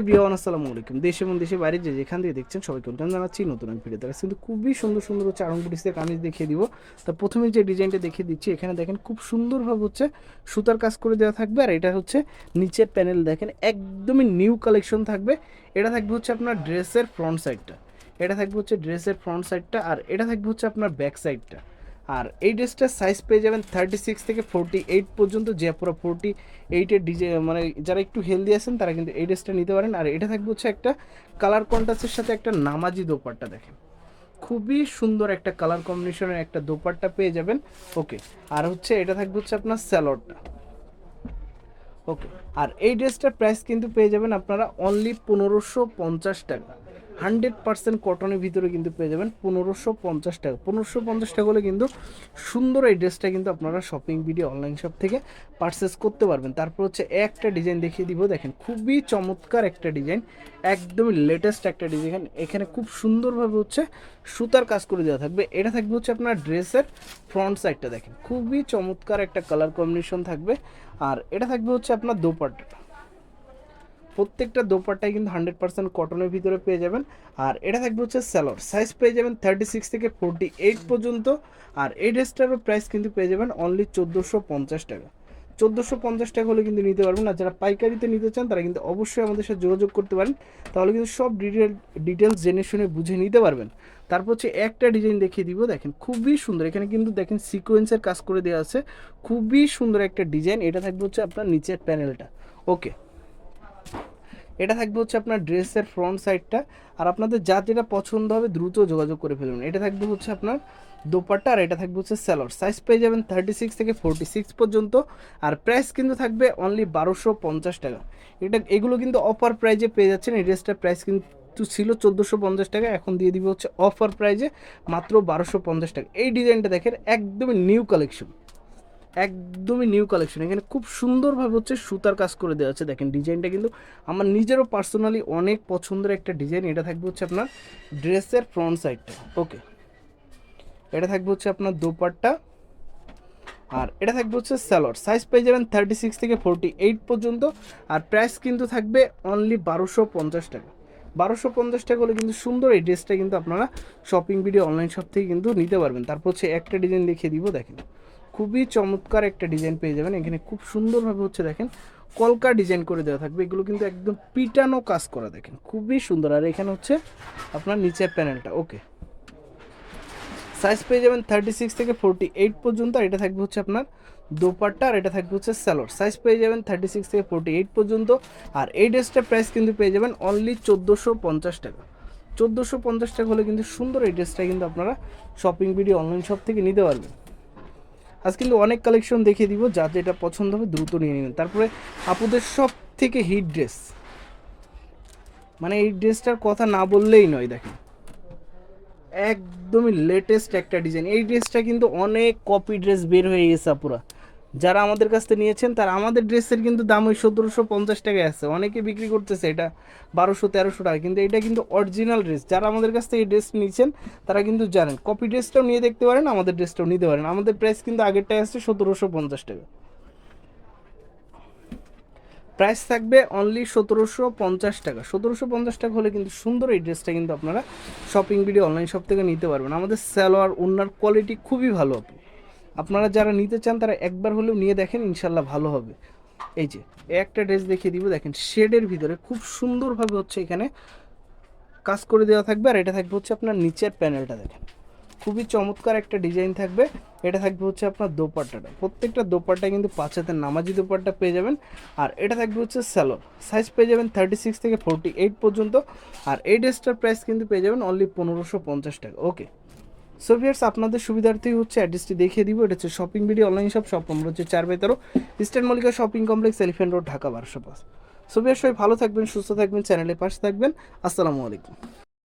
Everyone, আসসালামু আলাইকুম। দেশ এবং দেশের বাইরে যে যেখান থেকে দেখছেন সবাইকে ওয়েলকাম জানাচ্ছি নতুন এক ভিডিও দেখা কিন্তু খুবই সুন্দর সুন্দর হচ্ছে আরং বুটিক্সের কামিজ দেখিয়ে দিব। তা প্রথমে যে ডিজাইনটা দেখিয়ে দিচ্ছি, এখানে দেখেন খুব সুন্দরভাবে হচ্ছে সুতার কাজ করে দেওয়া থাকবে। আর এটা হচ্ছে নিচের প্যানেল দেখেন, একদমই নিউ কালেকশন থাকবে। এটা থাকবে হচ্ছে আপনার ড্রেসের ফ্রন্ট সাইডটা। এটা থাকবে হচ্ছে ড্রেসের ফ্রন্ট সাইডটা আর এটা থাকবে হচ্ছে আপনার ব্যাক সাইডটা। আর এই ড্রেসটার সাইজ পেয়ে যাবেন থার্টি সিক্স থেকে ফোরটি এইট পর্যন্ত, যে পুরো ফোরটি এইটের ডিজে মানে যারা একটু হেলদি আছেন, তারা কিন্তু এই ড্রেসটা নিতে পারেন। আর এটা থাকবে হচ্ছে একটা কালার কন্ট্রাস্টের সাথে একটা নামাজি দোপাট্টা, দেখেন। খুবই সুন্দর একটা কালার কম্বিনেশনের একটা দোপাট্টা পেয়ে যাবেন। ওকে আর হচ্ছে এটা থাকবে হচ্ছে আপনার স্যালোডটা ওকে আর এই ড্রেসটার প্রাইস কিন্তু পেয়ে যাবেন আপনারা অনলি পনেরোশো পঞ্চাশ টাকা। হান্ড্রেড পার্সেন্ট কটনের ভিতরে কিন্তু পেয়ে যাবেন পনেরোশো পঞ্চাশ টাকা। পনেরোশো পঞ্চাশ টাকা হলে কিন্তু সুন্দর এই ড্রেসটা কিন্তু আপনারা শপিং ভিডিও অনলাইন শপ থেকে পারচেস করতে পারবেন। তারপর হচ্ছে একটা ডিজাইন দেখিয়ে দিব। দেখেন, খুবই চমৎকার একটা ডিজাইন একদমই লেটেস্ট একটা ডিজাইন এখানে খুব সুন্দরভাবে হচ্ছে সুতার কাজ করে দেওয়া থাকবে। এটা থাকবে হচ্ছে আপনার ড্রেসের ফ্রন্ট সাইডটা দেখেন, খুবই চমৎকার একটা কালার কম্বিনেশন থাকবে। আর এটা থাকবে হচ্ছে আপনার দোপাট্টাটা। প্রত্যেকটা দোপাট্টাই কিন্তু হান্ড্রেড পার্সেন্ট কটনের ভিতরে পেয়ে যাবেন। আর এটা থাকবে হচ্ছে স্যালোর সাইজ পেয়ে যাবেন থার্টি সিক্স থেকে ফোরটি এইট পর্যন্ত। আর এই ড্রেসটারও প্রাইস কিন্তু পেয়ে যাবেন অনলি চোদ্দোশো পঞ্চাশ টাকা। চোদ্দোশো পঞ্চাশ টাকা হলে কিন্তু নিতে পারবেন। আর যারা পাইকারিতে নিতে চান, তারা কিন্তু অবশ্যই আমাদের সাথে যোগাযোগ করতে পারেন। তাহলে কিন্তু সব ডিটেল ডিটেলস জেনে শুনে বুঝে নিতে পারবেন। তারপর হচ্ছে একটা ডিজাইন দেখিয়ে দিব। দেখেন, খুবই সুন্দর। এখানে কিন্তু দেখেন সিকোয়েন্সের কাজ করে দেওয়া আছে। খুবই সুন্দর একটা ডিজাইন এটা থাকবে হচ্ছে আপনার নিচের প্যানেলটা ওকে এটা থাকবে হচ্ছে আপনার ড্রেসের ফ্রন্ট সাইডটা আর আপনাদের যা যেটা পছন্দ হবে দ্রুত যোগাযোগ করে ফেলবেন এটা থাকবে হচ্ছে আপনার দোপাট্টা, আর এটা থাকবে হচ্ছে স্যালোর সাইজ পেয়ে যাবেন থার্টি সিক্স থেকে ফোরটি সিক্স পর্যন্ত। আর প্রাইস কিন্তু থাকবে অনলি বারোশো পঞ্চাশ টাকা। এটা, এগুলো কিন্তু অফার প্রাইজে পেয়ে যাচ্ছেন। এই ড্রেসটার প্রাইস কিন্তু ছিল চোদ্দোশো পঞ্চাশ টাকা। এখন দিয়ে দিব হচ্ছে অফার প্রাইজে মাত্র বারোশো পঞ্চাশ টাকা। এই ডিজাইনটা দেখেন, একদমই নিউ কালেকশন একদমই নিউ কালেকশন এখানে খুব সুন্দরভাবে হচ্ছে সুতার কাজ করে দেওয়া আছে। দেখেন ডিজাইনটা কিন্তু আমার নিজেরও পার্সোনালি অনেক পছন্দের একটা ডিজাইন এটা থাকবে হচ্ছে আপনার ড্রেসের ফ্রন্ট সাইডটা ওকে এটা থাকবে হচ্ছে আপনার দোপাট্টা। আর এটা থাকবে হচ্ছে স্যালোড সাইজ পেয়ে যাবেন থার্টি সিক্স থেকে ফোরটি এইট পর্যন্ত। আর প্রাইস কিন্তু থাকবে অনলি বারোশো পঞ্চাশ টাকা। বারোশো পঞ্চাশ টাকা হলে কিন্তু সুন্দর এই ড্রেসটা কিন্তু আপনারা শপিং ভিডিও অনলাইন শপ থেকে কিন্তু নিতে পারবেন। তারপর হচ্ছে একটা ডিজাইন দেখিয়ে দিব, দেখেন। খুবই চমৎকার একটা ডিজাইন পেয়ে যাবেন। এখানে খুব সুন্দরভাবে হচ্ছে দেখেন, কলকা ডিজাইন করে দেওয়া থাকবে। এগুলো কিন্তু একদম পিটানো কাজ করা দেখেন, খুবই সুন্দর। আর এখানে হচ্ছে আপনার নিচের প্যানেলটা ওকে সাইজ পেয়ে যাবেন থার্টি সিক্স থেকে ফোরটি এইট পর্যন্ত, আর এটা থাকবে হচ্ছে আপনার দোপাট্টা, আর এটা থাকবে হচ্ছে স্যালোর সাইজ পেয়ে যাবেন থার্টি সিক্স থেকে ফোরটি এইট পর্যন্ত, আর এই ড্রেসটার প্রাইস কিন্তু পেয়ে যাবেন অনলি চোদ্দোশো পঞ্চাশ টাকা। চোদ্দোশো পঞ্চাশ টাকা হলে কিন্তু সুন্দর এই ড্রেসটা কিন্তু আপনারা শপিং ভিডিও অনলাইন শপ থেকে নিতে পারবেন। আজ কিন্তু অনেক কালেকশন দেখিয়ে দিব যা যেটা পছন্দ হবে দ্রুত নিয়ে নেবেন। তারপরে আপুদের সব থেকে হিট ড্রেস মানে এই ড্রেসটার কথা না বললেই নয়, দেখেন। একদমই লেটেস্ট একটা ডিজাইন এই ড্রেসটা কিন্তু অনেক কপি ড্রেস বের হয়ে গেছে আপুরা। যারা আমাদের কাছ থেকে নিয়েছেন, তারা আমাদের ড্রেসের কিন্তু দাম ওই সতেরোশো পঞ্চাশ টাকায় আছে। অনেকে বিক্রি করতেছে এটা বারোশো, তেরোশো টাকা। কিন্তু এটা কিন্তু অরিজিনাল ড্রেস যারা আমাদের কাছ থেকে এই ড্রেস নিয়েছেন, তারা কিন্তু জানেন। কপি ড্রেসটাও নিয়ে দেখতে পারেন, আমাদের ড্রেসটাও নিতে পারেন। আমাদের প্রাইস কিন্তু আগেরটাই আসছে সতেরোশো পঞ্চাশ টাকা। প্রাইস থাকবে অনলি সতেরোশো পঞ্চাশ টাকা। সতেরোশো পঞ্চাশ টাকা হলে কিন্তু সুন্দর এই ড্রেসটা কিন্তু আপনারা শপিং ভিডিও অনলাইন শপ থেকে নিতে পারবেন। আমাদের সালোয়ার ওনার কোয়ালিটি খুবই ভালো আপু। আপনারা যারা নিতে চান, তারা একবার হলেও নিয়ে দেখেন, ইনশাল্লাহ ভালো হবে। এই যে একটা ড্রেস দেখিয়ে দিব, দেখেন, শেডের ভিতরে খুব সুন্দরভাবে হচ্ছে এখানে কাজ করে দেওয়া থাকবে, আর এটা থাকবে হচ্ছে আপনার নিচের প্যানেলটা, দেখেন। খুবই চমৎকার একটা ডিজাইন থাকবে, এটা থাকবে হচ্ছে আপনার দোপাট্টাটা। প্রত্যেকটা দোপাট্টা কিন্তু পাঁচ হাতের নামাজি দোপাট্টা পেয়ে যাবেন, আর এটা থাকবে হচ্ছে স্যালোর সাইজ পেয়ে যাবেন থার্টি সিক্স থেকে ফোরটি এইট পর্যন্ত, আর এই ড্রেসটার প্রাইস কিন্তু পেয়ে যাবেন অনলি পনেরোশো পঞ্চাশ টাকা। ওকে সো ভিয়ার্স আপনাদের সুবিধার্থেই হচ্ছে অ্যাড্রেসটি দেখিয়ে দিব। এটা হচ্ছে shopping BD online shop shop number হচ্ছে চার বাই তেরো eastern Mallika shopping complex elephant road Dhaka বারোশো পাঁচ সো ভিয়ার্স সবাই ভালো থাকবেন, সুস্থ থাকবেন চ্যানেলে পাশে থাকবেন। আসসালামু আলাইকুম।